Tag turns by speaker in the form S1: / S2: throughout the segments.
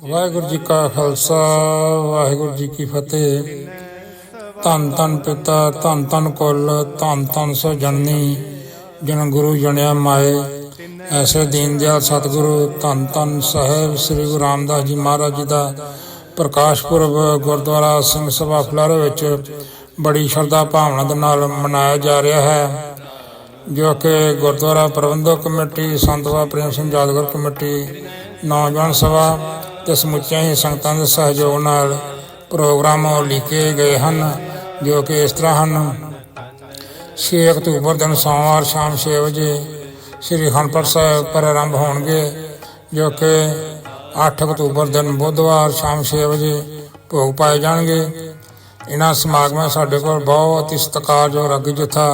S1: ਵਾਹਿਗੁਰੂ ਜੀ ਕਾ ਖਾਲਸਾ, ਵਾਹਿਗੁਰੂ ਜੀ ਕੀ ਫਤਿਹ। ਧੰਨ ਧੰਨ ਪਿਤਾ, ਧੰਨ ਧੰਨ ਕੁੱਲ, ਧੰਨ ਧੰਨ ਸੋ ਜਨਨੀ ਜਨ ਗੁਰੂ ਜਣਿਆ ਮਾਏ। ਐਸੇ ਦੀਨ ਦਿਆਲ ਸਤਿਗੁਰੂ, ਧੰਨ ਧੰਨ ਸਾਹਿਬ ਸ੍ਰੀ ਗੁਰੂ ਰਾਮਦਾਸ ਜੀ ਮਹਾਰਾਜ ਜੀ ਦਾ ਪ੍ਰਕਾਸ਼ ਪੁਰਬ ਗੁਰਦੁਆਰਾ ਸਿੰਘ ਸਭਾ ਫਲਾਰੇ ਵਿੱਚ ਬੜੀ ਸ਼ਰਧਾ ਭਾਵਨਾ ਦੇ ਨਾਲ ਮਨਾਇਆ ਜਾ ਰਿਹਾ ਹੈ। ਜੋ ਕਿ ਗੁਰਦੁਆਰਾ ਪ੍ਰਬੰਧਕ ਕਮੇਟੀ ਸੰਤਵਾ ਪ੍ਰੇਮ ਸਿੰਘ ਯਾਦਗਾਰ ਕਮੇਟੀ, ਨੌਜਵਾਨ ਸਭਾ ਤੇ ਸਮੁੱਚੀਆਂ ਹੀ ਸੰਗਤਾਂ ਦੇ ਸਹਿਯੋਗ ਨਾਲ ਪ੍ਰੋਗਰਾਮ ਲਿਖੇ ਗਏ ਹਨ, ਜੋ ਕਿ ਇਸ ਤਰ੍ਹਾਂ ਹਨ। 6 ਅਕਤੂਬਰ ਦਿਨ ਸੋਮਵਾਰ ਸ਼ਾਮ 6 ਵਜੇ ਸ੍ਰੀ ਖੰਡਪੁਰ ਸਾਹਿਬ ਪ੍ਰਾਰੰਭ ਹੋਣਗੇ, ਜੋ ਕਿ 8 ਅਕਤੂਬਰ ਦਿਨ ਬੁੱਧਵਾਰ ਸ਼ਾਮ 6 ਵਜੇ ਭੋਗ ਪਾਏ ਜਾਣਗੇ। ਇਹਨਾਂ ਸਮਾਗਮਾਂ ਸਾਡੇ ਕੋਲ ਬਹੁਤ ਹੀ ਸਤਿਕਾਰਯੋਗ ਰਾਗੀ ਜਥਾ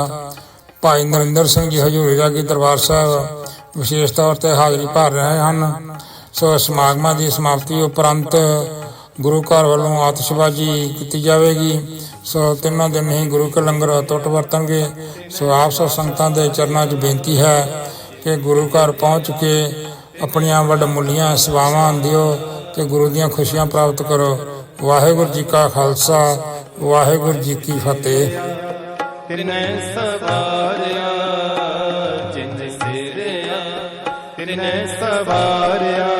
S1: ਭਾਈ ਨਰਿੰਦਰ ਸਿੰਘ ਜੀ ਹਜੂਰੀ ਰਾਗੀ ਦਰਬਾਰ ਸਾਹਿਬ ਵਿਸ਼ੇਸ਼ ਤੌਰ ਤੇ ਹਾਜ਼ਰੀ ਭਰ ਰਹੇ ਹਨ। ਸੋ ਸਮਾਗਮਾਂ ਦੀ ਸਮਾਪਤੀ ਉਪਰੰਤ ਗੁਰੂ ਘਰ ਵੱਲੋਂ ਆਤਿਸ਼ਬਾਜ਼ੀ ਕੀਤੀ ਜਾਵੇਗੀ। ਸੋ ਤਿੰਨਾਂ ਦਿਨ ਹੀ ਗੁਰੂ ਕੇ ਲੰਗਰ ਟੁੱਟ ਵਰਤਣਗੇ। ਸੋ ਆਪ ਸਭ ਸੰਗਤਾਂ ਦੇ ਚਰਨਾਂ 'ਚ ਬੇਨਤੀ ਹੈ ਕਿ ਗੁਰੂ ਘਰ ਪਹੁੰਚ ਕੇ ਆਪਣੀਆਂ ਵੱਡਮੁੱਲੀਆਂ ਸੇਵਾਵਾਂ ਦਿਓ ਤੇ ਗੁਰੂ ਦੀਆਂ ਖੁਸ਼ੀਆਂ ਪ੍ਰਾਪਤ ਕਰੋ। ਵਾਹਿਗੁਰੂ ਜੀ ਕਾ ਖਾਲਸਾ, ਵਾਹਿਗੁਰੂ ਜੀ ਕੀ ਫਤਿਹ।
S2: ਤਿਰਨੈ ਸਵਾਰਿਆ, ਜਿਨ ਸਿਰਿਆ ਤਿਰਨੈ ਸਵਾਰਿਆ।